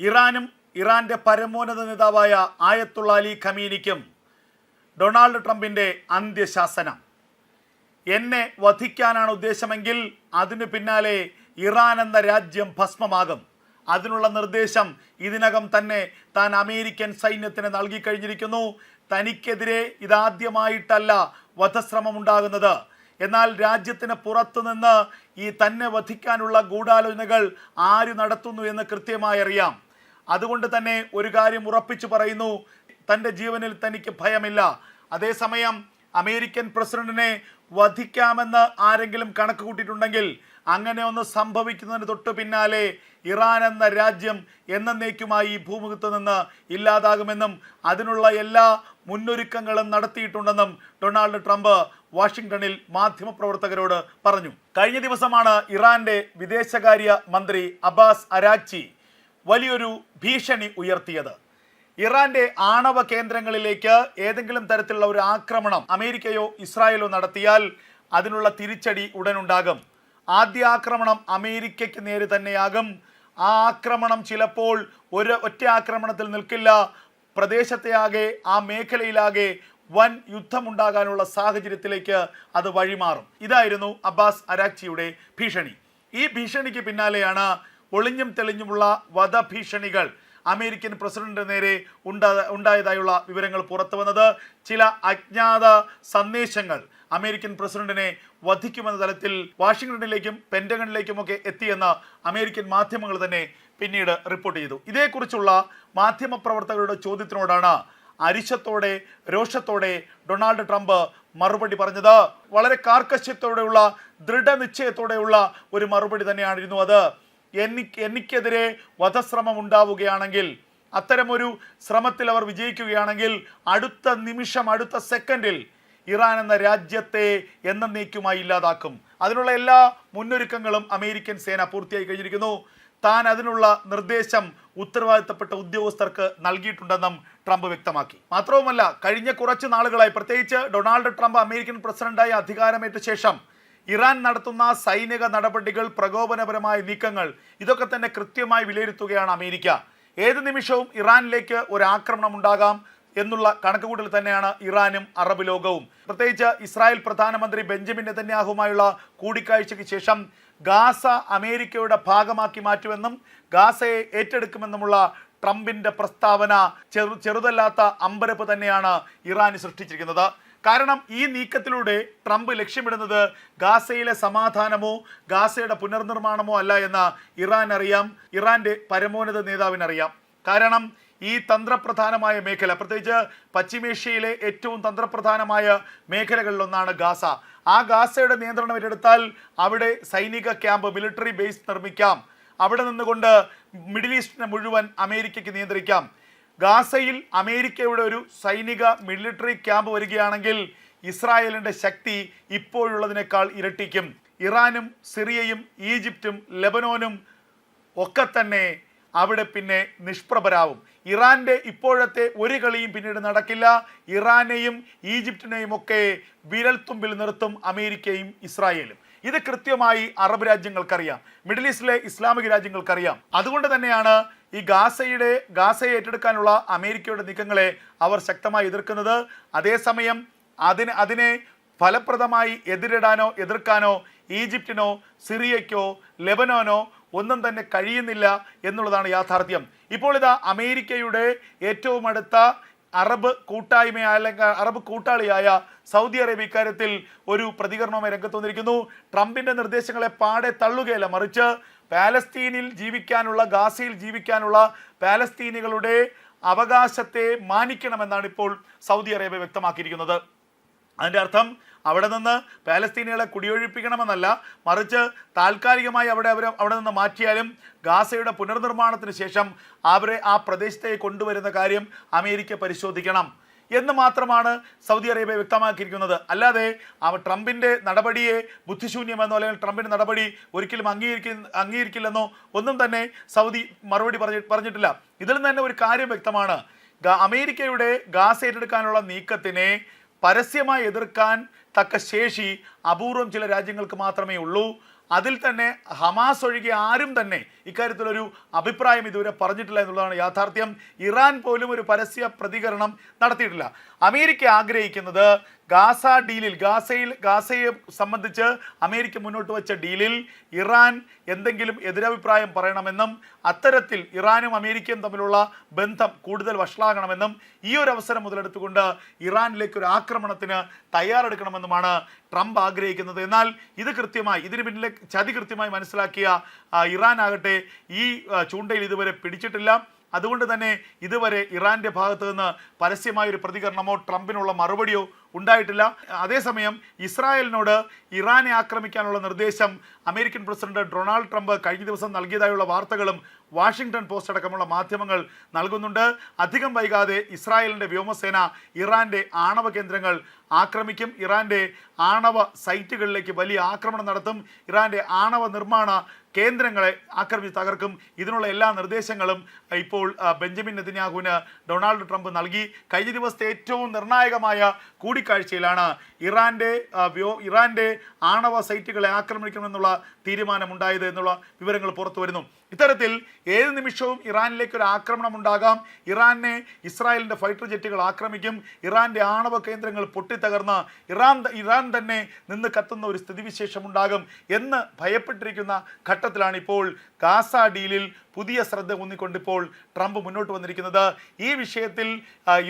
ഇറാനും ഇറാന്റെ പരമോന്നത നേതാവായ ആയത്തുള്ള അലി ഖമീനിക്കും ഡൊണാൾഡ് ട്രംപിന്റെ അന്ത്യശാസനം. എന്നെ വധിക്കാനാണ് ഉദ്ദേശമെങ്കിൽ അതിനു പിന്നാലെ ഇറാൻ എന്ന രാജ്യം ഭസ്മമാകും. അതിനുള്ള നിർദ്ദേശം ഇതിനകം തന്നെ താൻ അമേരിക്കൻ സൈന്യത്തിന് നൽകിക്കഴിഞ്ഞിരിക്കുന്നു തനിക്കെതിരെ ഇതാദ്യമായിട്ടല്ല വധശ്രമം ഉണ്ടാകുന്നത്. എന്നാൽ രാജ്യത്തിന് പുറത്തുനിന്ന് ഈ തന്നെ വധിക്കാനുള്ള ഗൂഢാലോചനകൾ ആര് നടത്തുന്നു എന്ന് കൃത്യമായി അറിയാം. അതുകൊണ്ട് തന്നെ ഒരു കാര്യം ഉറപ്പിച്ചു പറയുന്നു തന്റെ ജീവനിൽ തനിക്ക് ഭയമില്ല. അതേസമയം അമേരിക്കൻ പ്രസിഡന്റിനെ വധിക്കാമെന്ന് ആരെങ്കിലും കണക്ക് കൂട്ടിയിട്ടുണ്ടെങ്കിൽ അങ്ങനെ ഒന്ന് സംഭവിക്കുന്നതിന് തൊട്ടു പിന്നാലെ ഇറാൻ എന്ന രാജ്യം എന്നേക്കുമായി ഈ ഭൂമുഖത്ത് നിന്ന് ഇല്ലാതാകുമെന്നും അതിനുള്ള എല്ലാ മുന്നൊരുക്കങ്ങളും നടത്തിയിട്ടുണ്ടെന്നും ഡൊണാൾഡ് ട്രംപ് വാഷിംഗ്ടണിൽ മാധ്യമപ്രവർത്തകരോട് പറഞ്ഞു. കഴിഞ്ഞ ദിവസമാണ് ഇറാന്റെ വിദേശകാര്യ മന്ത്രി അബ്ബാസ് അരാച്ചി വലിയൊരു ഭീഷണി ഉയർത്തിയത്. ഇറാന്റെ ആണവ കേന്ദ്രങ്ങളിലേക്ക് ഏതെങ്കിലും തരത്തിലുള്ള ഒരു ആക്രമണം അമേരിക്കയോ ഇസ്രായേലോ നടത്തിയാൽ അതിനുള്ള തിരിച്ചടി ഉടനുണ്ടാകും. ആദ്യ ആക്രമണം അമേരിക്കയ്ക്ക് നേരെ തന്നെയാകും. ആ ആക്രമണം ചിലപ്പോൾ ഒരു ഒറ്റ ആക്രമണത്തിൽ നിൽക്കില്ല. പ്രദേശത്തെ ആകെ ആ മേഖലയിലാകെ വൻ യുദ്ധമുണ്ടാകാനുള്ള സാഹചര്യത്തിലേക്ക് അത് വഴിമാറും. ഇതായിരുന്നു അബ്ബാസ് അരാക്ചിയുടെ ഭീഷണി. ഈ ഭീഷണിക്ക് പിന്നാലെയാണ് ഒളിഞ്ഞും തെളിഞ്ഞുമുള്ള വധഭീഷണികൾ അമേരിക്കൻ പ്രസിഡന്റിന് നേരെ ഉണ്ടാ ഉണ്ടായതായുള്ള വിവരങ്ങൾ പുറത്തു വന്നത് ചില അജ്ഞാത സന്ദേശങ്ങൾ അമേരിക്കൻ പ്രസിഡന്റിനെ വധിക്കുമെന്ന തലത്തിൽ വാഷിംഗ്ടണിലേക്കും പെന്റഗണിലേക്കുമൊക്കെ എത്തിയെന്ന് അമേരിക്കൻ മാധ്യമങ്ങൾ തന്നെ പിന്നീട് റിപ്പോർട്ട് ചെയ്തു. ഇതേക്കുറിച്ചുള്ള മാധ്യമപ്രവർത്തകരുടെ ചോദ്യത്തിനോടാണ് അരിശത്തോടെ രോഷത്തോടെ ഡൊണാൾഡ് ട്രംപ് മറുപടി പറഞ്ഞത്. വളരെ കാർക്കശ്യത്തോടെയുള്ള ദൃഢനിശ്ചയത്തോടെയുള്ള ഒരു മറുപടി തന്നെയായിരുന്നു അത്. എനിക്ക് എനിക്കെതിരെ വധശ്രമം ഉണ്ടാവുകയാണെങ്കിൽ അത്തരമൊരു ശ്രമത്തിൽ അവർ വിജയിക്കുകയാണെങ്കിൽ അടുത്ത നിമിഷം അടുത്ത സെക്കൻഡിൽ ഇറാൻ എന്ന രാജ്യത്തെ എന്നേക്കുമായി ഇല്ലാതാക്കും. അതിനുള്ള എല്ലാ മുന്നൊരുക്കങ്ങളും അമേരിക്കൻ സേന പൂർത്തിയായി കഴിഞ്ഞിരിക്കുന്നു. താൻ അതിനുള്ള നിർദ്ദേശം ഉത്തരവാദിത്തപ്പെട്ട ഉദ്യോഗസ്ഥർക്ക് നൽകിയിട്ടുണ്ടെന്നും ട്രംപ് വ്യക്തമാക്കി. മാത്രവുമല്ല കഴിഞ്ഞ കുറച്ച് നാളുകളായി പ്രത്യേകിച്ച് ഡൊണാൾഡ് ട്രംപ് അമേരിക്കൻ പ്രസിഡന്റായി അധികാരമേറ്റ ശേഷം ഇറാൻ നടത്തുന്ന സൈനിക നടപടികൾ പ്രകോപനപരമായ നീക്കങ്ങൾ ഇതൊക്കെ തന്നെ കൃത്യമായി വിലയിരുത്തുകയാണ് അമേരിക്ക. ഏത് നിമിഷവും ഇറാനിലേക്ക് ഒരു ആക്രമണം ഉണ്ടാകാം എന്നുള്ള കണക്കുകൂട്ടൽ തന്നെയാണ് ഇറാനും അറബ് ലോകവും. പ്രത്യേകിച്ച് ഇസ്രായേൽ പ്രധാനമന്ത്രി ബെഞ്ചമിൻ നെതന്യാഹുമായുള്ള കൂടിക്കാഴ്ചയ്ക്ക് ശേഷം ഗാസ അമേരിക്കയുടെ ഭാഗമാക്കി മാറ്റുമെന്നും ഗാസയെ ഏറ്റെടുക്കുമെന്നുമുള്ള ട്രംപിന്റെ പ്രസ്താവന ചെറു ചെറുതല്ലാത്ത അമ്പരപ്പ് തന്നെയാണ് ഇറാന് സൃഷ്ടിച്ചിരിക്കുന്നത്. കാരണം ഈ നീക്കത്തിലൂടെ ട്രംപ് ലക്ഷ്യമിടുന്നത് ഗാസയിലെ സമാധാനമോ ഗാസയുടെ പുനർനിർമ്മാണമോ അല്ല എന്ന് ഇറാൻ അറിയാം. ഇറാന്റെ പരമോന്നത നേതാവിനറിയാം. കാരണം ഈ തന്ത്രപ്രധാനമായ മേഖല പ്രത്യേകിച്ച് പശ്ചിമേഷ്യയിലെ ഏറ്റവും തന്ത്രപ്രധാനമായ മേഖലകളിലൊന്നാണ് ഗാസ. ആ ഗാസയുടെ നിയന്ത്രണം ഏറ്റെടുത്താൽ അവിടെ സൈനിക ക്യാമ്പ് മിലിറ്ററി ബേസ് നിർമ്മിക്കാം. അവിടെ നിന്നുകൊണ്ട് മിഡിൽ ഈസ്റ്റിനെ മുഴുവൻ അമേരിക്കയ്ക്ക് നിയന്ത്രിക്കാം. ഗാസയിൽ അമേരിക്കയുടെ ഒരു സൈനിക മിലിറ്ററി ക്യാമ്പ് വരികയാണെങ്കിൽ ഇസ്രായേലിന്റെ ശക്തി ഇപ്പോഴുള്ളതിനേക്കാൾ ഇരട്ടിക്കും. ഇറാനും സിറിയയും ഈജിപ്തും ലെബനോനും ഒക്കെ തന്നെ അവിടെ പിന്നെ നിഷ്പ്രഭരാവും. ഇറാന്റെ ഇപ്പോഴത്തെ ഒരു കളിയും പിന്നീട് നടക്കില്ല. ഇറാനെയും ഈജിപ്തിനെയും ഒക്കെ വിരൽത്തുമ്പിൽ നിർത്തും അമേരിക്കയും ഇസ്രായേലും. ഇത് കൃത്യമായി അറബ് രാജ്യങ്ങൾക്കറിയാം. മിഡിൽ ഈസ്റ്റിലെ ഇസ്ലാമിക രാജ്യങ്ങൾക്കറിയാം. അതുകൊണ്ട് തന്നെയാണ് ഈ ഗാസയുടെ ഗാസയെ ഏറ്റെടുക്കാനുള്ള അമേരിക്കയുടെ നീക്കങ്ങളെ അവർ ശക്തമായി എതിർക്കുന്നത്. അതേസമയം അതിന് അതിനെ ഫലപ്രദമായി എതിരിടാനോ എതിർക്കാനോ ഈജിപ്തിനോ സിറിയയ്ക്കോ ലെബനോനോ ഒന്നും തന്നെ കഴിയുന്നില്ല എന്നുള്ളതാണ് യാഥാർത്ഥ്യം. ഇപ്പോൾ ഇതാ അമേരിക്കയുടെ ഏറ്റവും അടുത്ത അറബ് കൂട്ടായ്മ അല്ലെങ്കിൽ അറബ് കൂട്ടാളിയായ സൗദി അറേബ്യ ഇക്കാര്യത്തിൽ ഒരു പ്രതികരണവുമായി രംഗത്ത് വന്നിരിക്കുന്നു. ട്രംപിന്റെ നിർദ്ദേശങ്ങളെ പാടെ തള്ളുകയല്ല മറിച്ച് പാലസ്തീനിൽ ജീവിക്കാനുള്ള ഗാസയിൽ ജീവിക്കാനുള്ള പാലസ്തീനികളുടെ അവകാശത്തെ മാനിക്കണമെന്നാണ് ഇപ്പോൾ സൗദി അറേബ്യ വ്യക്തമാക്കിയിരിക്കുന്നത്. അതിന്റെ അർത്ഥം അവിടെ നിന്ന് പാലസ്തീനികളെ കുടിയൊഴിപ്പിക്കണമെന്നല്ല മറിച്ച് താൽക്കാലികമായി അവിടെ അവരെ അവിടെ നിന്ന് മാറ്റിയാലും ഗാസയുടെ പുനർനിർമ്മാണത്തിന് ശേഷം അവരെ ആ പ്രദേശത്തേക്ക് കൊണ്ടുവരുന്ന കാര്യം അമേരിക്ക പരിശോധിക്കണം എന്ന് മാത്രമാണ് സൗദി അറേബ്യ വ്യക്തമാക്കിയിരിക്കുന്നത്. അല്ലാതെ അവ ട്രംപിന്റെ നടപടിയെ ബുദ്ധിശൂന്യമെന്നോ അല്ലെങ്കിൽ ട്രംപിന്റെ നടപടി ഒരിക്കലും അംഗീകരിക്ക അംഗീകരിക്കില്ലെന്നോ ഒന്നും തന്നെ സൗദി മറുപടി പറഞ്ഞി പറഞ്ഞിട്ടില്ല. ഇതിൽ നിന്ന് തന്നെ ഒരു കാര്യം വ്യക്തമാണ്. അമേരിക്കയുടെ ഗാസ് ഏറ്റെടുക്കാനുള്ള നീക്കത്തിനെ പരസ്യമായി എതിർക്കാൻ തക്ക ശേഷി അപൂർവം ചില രാജ്യങ്ങൾക്ക് മാത്രമേ ഉള്ളൂ. അതിൽ തന്നെ ഹമാസ് ഒഴികെ ആരും തന്നെ ഇക്കാര്യത്തിലൊരു അഭിപ്രായം ഇതുവരെ പറഞ്ഞിട്ടില്ല എന്നുള്ളതാണ് യാഥാർത്ഥ്യം. ഇറാൻ പോലും ഒരു പരസ്യ പ്രതികരണം നടത്തിയിട്ടില്ല. അമേരിക്ക ആഗ്രഹിക്കുന്നത് ഗാസ ഡീലിൽ ഗാസയിൽ ഗാസയെ സംബന്ധിച്ച് അമേരിക്ക മുന്നോട്ട് വെച്ച ഡീലിൽ ഇറാൻ എന്തെങ്കിലും എതിരഭിപ്രായം പറയണമെന്നും അത്തരത്തിൽ ഇറാനും അമേരിക്കയും തമ്മിലുള്ള ബന്ധം കൂടുതൽ വഷളാകണമെന്നും ഈ ഒരു അവസരം മുതലെടുത്തുകൊണ്ട് ഇറാനിലേക്ക് ഒരു ആക്രമണത്തിന് തയ്യാറെടുക്കണമെന്നുമാണ് ട്രംപ് ആഗ്രഹിക്കുന്നത്. എന്നാൽ ഇത് കൃത്യമായി ഇതിന് പിന്നിലെ ചതി കൃത്യമായി മനസ്സിലാക്കിയ ഇറാൻ ആകട്ടെ ഈ ചൂണ്ടയിൽ ഇതുവരെ പിടിച്ചിട്ടില്ല. അതുകൊണ്ട് തന്നെ ഇതുവരെ ഇറാന്റെ ഭാഗത്തു നിന്ന് പരസ്യമായ ഒരു പ്രതികരണമോ ട്രംപിനുള്ള മറുപടിയോ ഉണ്ടായിട്ടില്ല. അതേസമയം ഇസ്രായേലിനോട് ഇറാനെ ആക്രമിക്കാനുള്ള നിർദ്ദേശം അമേരിക്കൻ പ്രസിഡന്റ് ഡൊണാൾഡ് ട്രംപ് കഴിഞ്ഞ ദിവസം നൽകിയതായുള്ള വാർത്തകളും വാഷിംഗ്ടൺ പോസ്റ്റ് അടക്കമുള്ള മാധ്യമങ്ങൾ നൽകുന്നുണ്ട്. അധികം വൈകാതെ ഇസ്രായേലിന്റെ വ്യോമസേന ഇറാന്റെ ആണവ കേന്ദ്രങ്ങൾ ആക്രമിക്കും. ഇറാന്റെ ആണവ സൈറ്റുകളിലേക്ക് വലിയ ആക്രമണം നടത്തും. ഇറാന്റെ ആണവ നിർമ്മാണ കേന്ദ്രങ്ങളെ ആക്രമിച്ച് തകർക്കും. ഇതിനുള്ള എല്ലാ നിർദ്ദേശങ്ങളും ഇപ്പോൾ ബെഞ്ചമിൻ നെതിന്യാഹുവിന് ഡൊണാൾഡ് ട്രംപ് നൽകി. കഴിഞ്ഞ ദിവസത്തെ ഏറ്റവും നിർണായകമായ കൂടിക്കാഴ്ചയിലാണ് വ്യോ ഇറാന്റെ ആണവ സൈറ്റുകളെ ആക്രമിക്കണമെന്നുള്ള തീരുമാനമുണ്ടായത് എന്നുള്ള വിവരങ്ങൾ പുറത്തു വരുന്നു. ഇത്തരത്തിൽ ഏത് നിമിഷവും ഇറാനിലേക്ക് ഒരു ആക്രമണം ഉണ്ടാകാം. ഇറാനെ ഇസ്രായേലിന്റെ ഫൈറ്റർ ജെറ്റുകൾ ആക്രമിക്കും. ഇറാന്റെ ആണവ കേന്ദ്രങ്ങൾ പൊട്ടിത്തകർന്ന് ഇറാൻ ഇറാൻ തന്നെ നിന്ന് കത്തുന്ന ഒരു സ്ഥിതിവിശേഷം ഉണ്ടാകും എന്ന് ഭയപ്പെട്ടിരിക്കുന്ന ഘട്ടത്തിലാണ് ഇപ്പോൾ ഗാസ ഡീലിൽ പുതിയ ശ്രദ്ധ ഊന്നിക്കൊണ്ടിപ്പോൾ ട്രംപ് മുന്നോട്ട് വന്നിരിക്കുന്നത്. ഈ വിഷയത്തിൽ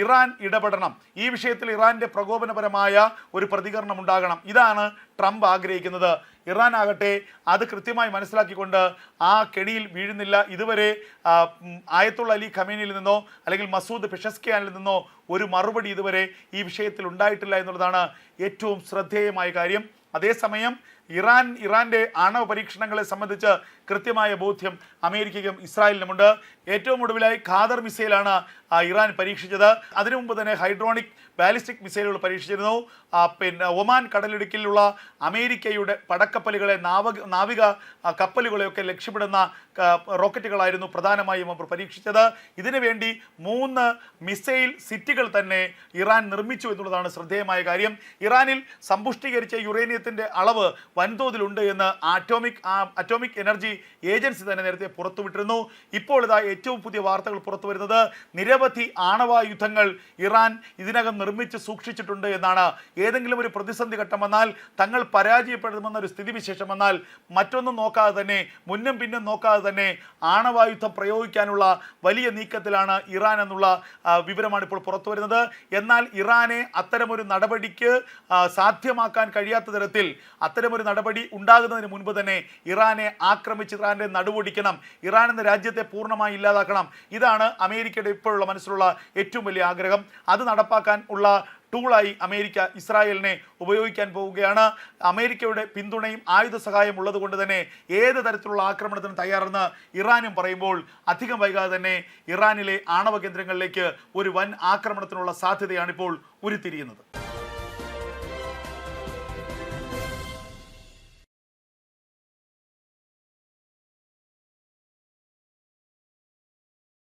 ഇറാൻ ഇടപെടണം. ഈ വിഷയത്തിൽ ഇറാന്റെ പ്രകോപനപരമായ ഒരു പ്രതികരണം ഉണ്ടാകണം. ഇതാണ് ട്രംപ് ആഗ്രഹിക്കുന്നത്. ഇറാൻ ആകട്ടെ അത് കൃത്യമായി മനസ്സിലാക്കിക്കൊണ്ട് ആ കെണിയിൽ വീഴുന്നില്ല. ഇതുവരെ ആയത്തുള്ള അലി ഖമീനിൽ നിന്നോ അല്ലെങ്കിൽ മസൂദ് പെഷസ്കിയാനിൽ നിന്നോ ഒരു മറുപടി ഇതുവരെ ഈ വിഷയത്തിൽ ഉണ്ടായിട്ടില്ല എന്നുള്ളതാണ് ഏറ്റവും ശ്രദ്ധേയമായ കാര്യം. അതേസമയം ഇറാൻ ഇറാന്റെ ആണവ പരീക്ഷണങ്ങളെ സംബന്ധിച്ച് കൃത്യമായ ബോധ്യം അമേരിക്കയ്ക്കും ഇസ്രായേലിനുമുണ്ട്. ഏറ്റവും ഒടുവിലായി ഖാദർ മിസൈലാണ് ഇറാൻ പരീക്ഷിച്ചത്. അതിനു മുമ്പ് തന്നെ ഹൈഡ്രോണിക് ബാലിസ്റ്റിക് മിസൈലുകൾ പരീക്ഷിച്ചിരുന്നു. പിന്നെ ഒമാൻ കടലിടുക്കിലുള്ള അമേരിക്കയുടെ പടക്കപ്പലുകളെ നാവക നാവിക കപ്പലുകളെയൊക്കെ ലക്ഷ്യമിടുന്ന റോക്കറ്റുകളായിരുന്നു പ്രധാനമായും അവർ പരീക്ഷിച്ചത്. ഇതിനു വേണ്ടി മൂന്ന് മിസൈൽ സിറ്റികൾ തന്നെ ഇറാൻ നിർമ്മിച്ചു എന്നുള്ളതാണ് ശ്രദ്ധേയമായ കാര്യം. ഇറാനിൽ സമ്പുഷ്ടീകരിച്ച യുറേനിയത്തിന്റെ അളവ് വൻതോതിലുണ്ട് എന്ന് ആറ്റോമിക് അറ്റോമിക് എനർജി ഏജൻസി തന്നെ നേരത്തെ പുറത്തുവിട്ടിരുന്നു. ഇപ്പോൾ ഇതാ ഏറ്റവും പുതിയ വാർത്തകൾ പുറത്തു വരുന്നത് നിരവധി ആണവായുധങ്ങൾ ഇറാൻ ഇതിനകം നിർമ്മിച്ച് സൂക്ഷിച്ചിട്ടുണ്ട് എന്നാണ്. ഏതെങ്കിലും ഒരു പ്രതിസന്ധി ഘട്ടം വന്നാൽ തങ്ങൾ പരാജയപ്പെടുമെന്ന ഒരു സ്ഥിതിവിശേഷം വന്നാൽ മറ്റൊന്നും നോക്കാതെ തന്നെ മുന്നും പിന്നും നോക്കാതെ തന്നെ ആണവായുധം പ്രയോഗിക്കാനുള്ള വലിയ നീക്കത്തിലാണ് ഇറാൻ എന്നുള്ള വിവരമാണ് ഇപ്പോൾ പുറത്തു വരുന്നത് എന്നാൽ ഇറാനെ അത്തരമൊരു നടപടിക്ക് സാധ്യമാക്കാൻ കഴിയാത്ത തരത്തിൽ അത്തരമൊരു നടപടി ഉണ്ടാകുന്നതിന് മുൻപ് തന്നെ ഇറാനെ ആക്രമിച്ച് ഇറാന്റെ നടുവൊടിക്കണം ഇറാൻ എന്ന രാജ്യത്തെ പൂർണമായി ഇല്ലാതാക്കണം. ഇതാണ് അമേരിക്കയുടെ ഇപ്പോഴുള്ള മനസ്സിലുള്ള ഏറ്റവും വലിയ ആഗ്രഹം. അത് നടപ്പാക്കാൻ ഉള്ള ടൂളായി അമേരിക്ക ഇസ്രായേലിനെ ഉപയോഗിക്കാൻ പോവുകയാണ്. അമേരിക്കയുടെ പിന്തുണയും ആയുധ സഹായം ഉള്ളതുകൊണ്ട് തന്നെ ഏത് തരത്തിലുള്ള ആക്രമണത്തിന് തയ്യാറെന്ന് ഇറാനും പറയുമ്പോൾ അധികം വൈകാതെ തന്നെ ഇറാനിലെ ആണവ കേന്ദ്രങ്ങളിലേക്ക് ഒരു വൻ ആക്രമണത്തിനുള്ള സാധ്യതയാണിപ്പോൾ ഉരുത്തിരിയുന്നത്.